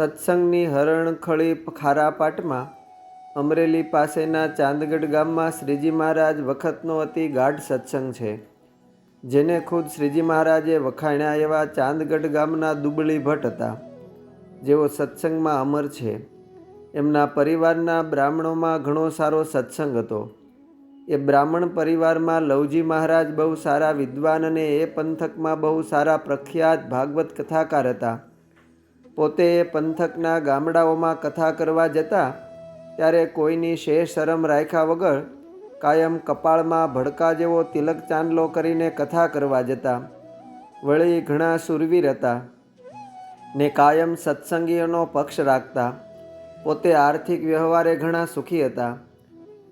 સત્સંગની હરણખળી ખારા પાટમાં અમરેલી પાસેના ચાંદગઢ ગામમાં શ્રીજી મહારાજ વખતનો અતિ ગાઢ સત્સંગ છે. જેને ખુદ શ્રીજી મહારાજે વખાણ્યા એવા ચાંદગઢ ગામના દુબળી ભટ્ટ હતા. જેઓ સત્સંગમાં અમર છે. એમના પરિવારના બ્રાહ્મણોમાં ઘણો સારો સત્સંગ હતો. એ બ્રાહ્મણ પરિવારમાં લવજી મહારાજ બહુ સારા વિદ્વાન અને એ પંથકમાં બહુ સારા પ્રખ્યાત ભાગવત કથાકાર હતા. પોતે પંથકના ગામડાઓમાં કથા કરવા જતા, ત્યારે કોઈની શેષ શરમ રાખ્યા વગર કાયમ કપાળમાં ભડકા જેવો તિલક ચાંદલો કરીને કથા કરવા જતા. વળી ઘણા સુરવીર હતા ને કાયમ સત્સંગીઓનો પક્ષ રાખતા. પોતે આર્થિક વ્યવહારે ઘણા સુખી હતા.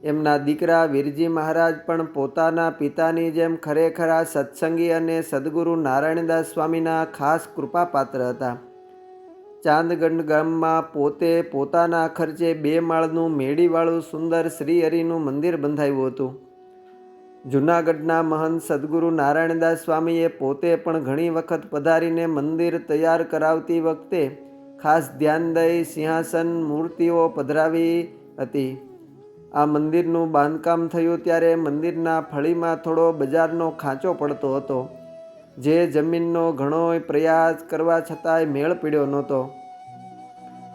એમના દીકરા વીરજી મહારાજ પણ પોતાના પિતાની જેમ ખરેખરા સત્સંગી અને સદગુરુ નારાયણદાસ સ્વામીના ખાસ કૃપાપાત્ર હતા. ચાંદગંડ ગામમાં પોતે પોતાના ખર્ચે બે માળનું મેળીવાળું સુંદર શ્રી હરિનું મંદિર બંધાયું હતું. જૂનાગઢના મહંત સદગુરુ નારાયણદાસ સ્વામીએ પોતે પણ ઘણી વખત પધારીને મંદિર તૈયાર કરાવતી વખતે ખાસ ધ્યાન દઈ સિંહાસન મૂર્તિઓ પધરાવી હતી. આ મંદિરનું બાંધકામ થયું ત્યારે મંદિરના ફળીમાં થોડો બજારનો ખાંચો પડતો હતો. જે જમીનનો ઘણો પ્રયાસ કરવા છતાંય મેળ પીડ્યો નહોતો.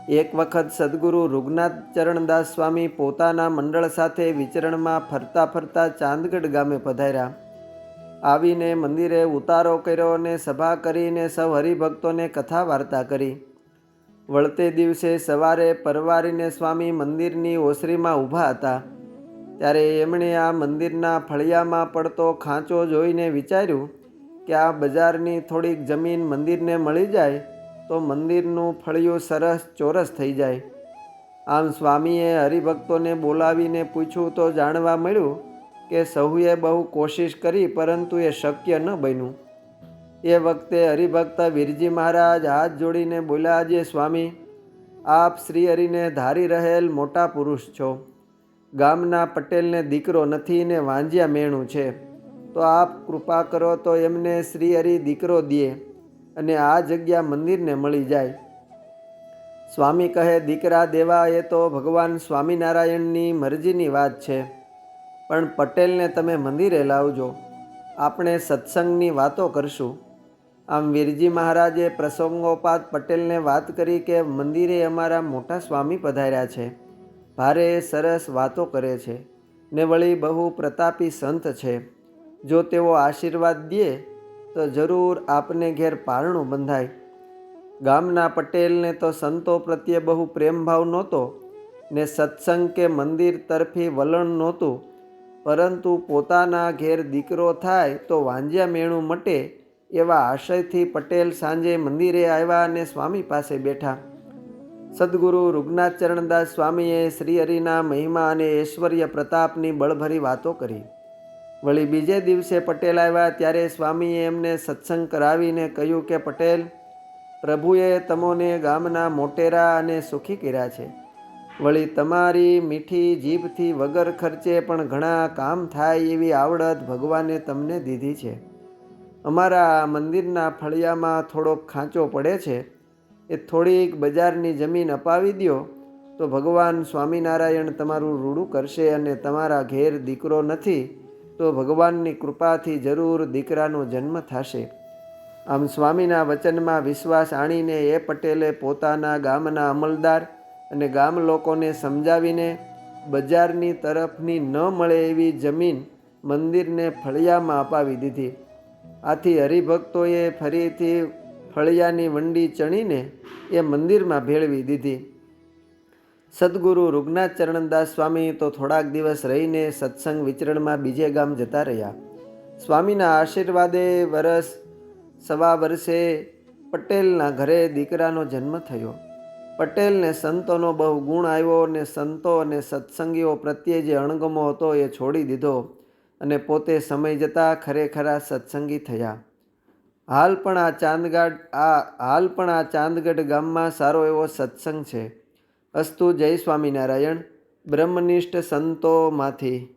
એક વખત સદગુરુ રૂગનાથ ચરણદાસ સ્વામી પોતાના મંડળ સાથે વિચરણમાં ફરતા ફરતા ચાંદગઢ ગામે પધાર્યા. આવીને મંદિરે ઉતારો કર્યો અને સભા કરીને સૌ હરિભક્તોને કથા વાર્તા કરી. વળતે દિવસે સવારે પરવારીને સ્વામી મંદિરની ઓસરીમાં ઊભા હતા. ત્યારે એમણે આ મંદિરના ફળિયામાં પડતો ખાંચો જોઈને વિચાર્યું કે આ બજારની થોડીક જમીન મંદિરને મળી જાય, તો મંદિરનું ફળિયું સરસ ચોરસ થઈ જાય. આમ સ્વામીએ હરિભક્તોને બોલાવીને પૂછ્યું તો જાણવા મળ્યું કે સહુએ બહુ કોશિશ કરી પરંતુ એ શક્ય ન બન્યું. એ વખતે હરિભક્ત વીરજી મહારાજ હાથ જોડીને બોલ્યા જે સ્વામી, આપ શ્રી હરિને ધારી રહેલ મોટા પુરુષ છો. ગામના પટેલને દીકરો નથી ને વાંજ્યા મેણું છે. તો આપ કૃપા કરો તો એમને શ્રી હરિ દીકરો દે અને આ જગ્યા મંદિરને મળી જાય. સ્વામી કહે, દીકરા દેવા, એ તો ભગવાન સ્વામિનારાયણની મરજીની વાત છે, પણ પટેલને તમે મંદિરે લાવજો. આપણે સત્સંગની વાતો કરશું. આમ વીરજી મહારાજે પ્રસંગોપાત પટેલને વાત કરી કે, મંદિરે અમારા મોટા સ્વામી પધાર્યા છે. ભારે સરસ વાતો કરે છે. ને વળી બહુ પ્રતાપી સંત છે. જો તેઓ આશીર્વાદ દે, તો જરૂર આપને ઘેર પારણું બંધાય. ગામના પટેલને તો સંતો પ્રત્યે બહુ પ્રેમભાવ નહોતો, ને સત્સંગ કે મંદિર તરફી વલણ નહોતું. પરંતુ પોતાના ઘેર દીકરો થાય તો વાંજ્યા મેણું મટે એવા આશયથી પટેલ સાંજે મંદિરે આવ્યા અને સ્વામી પાસે બેઠા. સદગુરુ રૂગનાથ ચરણદાસ સ્વામીએ શ્રી હરિના મહિમા અને ઐશ્વર્ય પ્રતાપની બળભરી વાતો કરી. વળી બીજે દિવસે પટેલ આવ્યા ત્યારે સ્વામીએ એમને સત્સંગ કરાવીને કહ્યું કે, પટેલ, પ્રભુએ તમોને ગામના મોટેરા અને સુખી કર્યા છે. વળી તમારી મીઠી જીભથી વગર ખર્ચે પણ ઘણા કામ થાય એવી આવડત ભગવાને તમને દીધી છે. અમારા મંદિરના ફળિયામાં થોડોક ખાંચો પડે છે. એ થોડીક બજારની જમીન અપાવી દો તો ભગવાન સ્વામિનારાયણ તમારું રૂડું કરશે અને તમારા ઘેર દીકરો નથી. તો ભગવાનની કૃપાથી જરૂર દીકરાનો જન્મ થશે. આમ સ્વામીના વચનમાં વિશ્વાસ આણીને એ પટેલે પોતાના ગામના અમલદાર અને ગામ લોકોને સમજાવીને બજારની તરફની ન મળે એવી જમીન મંદિરને ફળિયામાં અપાવી દીધી. આથી હરિભક્તોએ ફરીથી ફળિયાની વંડી ચણીને એ મંદિરમાં ભેળવી દીધી. સદગુરુ રૂગનાથ ચરણદાસ સ્વામી તો થોડાક દિવસ રહીને સત્સંગ વિચરણમાં બીજે ગામ જતા રહ્યા. સ્વામીના આશીર્વાદે વરસ સવા વર્ષે પટેલના ઘરે દીકરાનો જન્મ થયો. પટેલને સંતોનો બહુ ગુણ આવ્યો અને સંતો અને સત્સંગીઓ પ્રત્યે જે અણગમો હતો એ છોડી દીધો અને પોતે સમય જતાં ખરેખરા સત્સંગી થયા. હાલ પણ આ ચાંદગાઢ આ હાલ પણ આ ચાંદગઢ ગામમાં સારો એવો સત્સંગ છે. અસ્તુ જય સ્વામિનારાયણ. બ્રહ્મનિષ્ઠ સંતોમાંથી.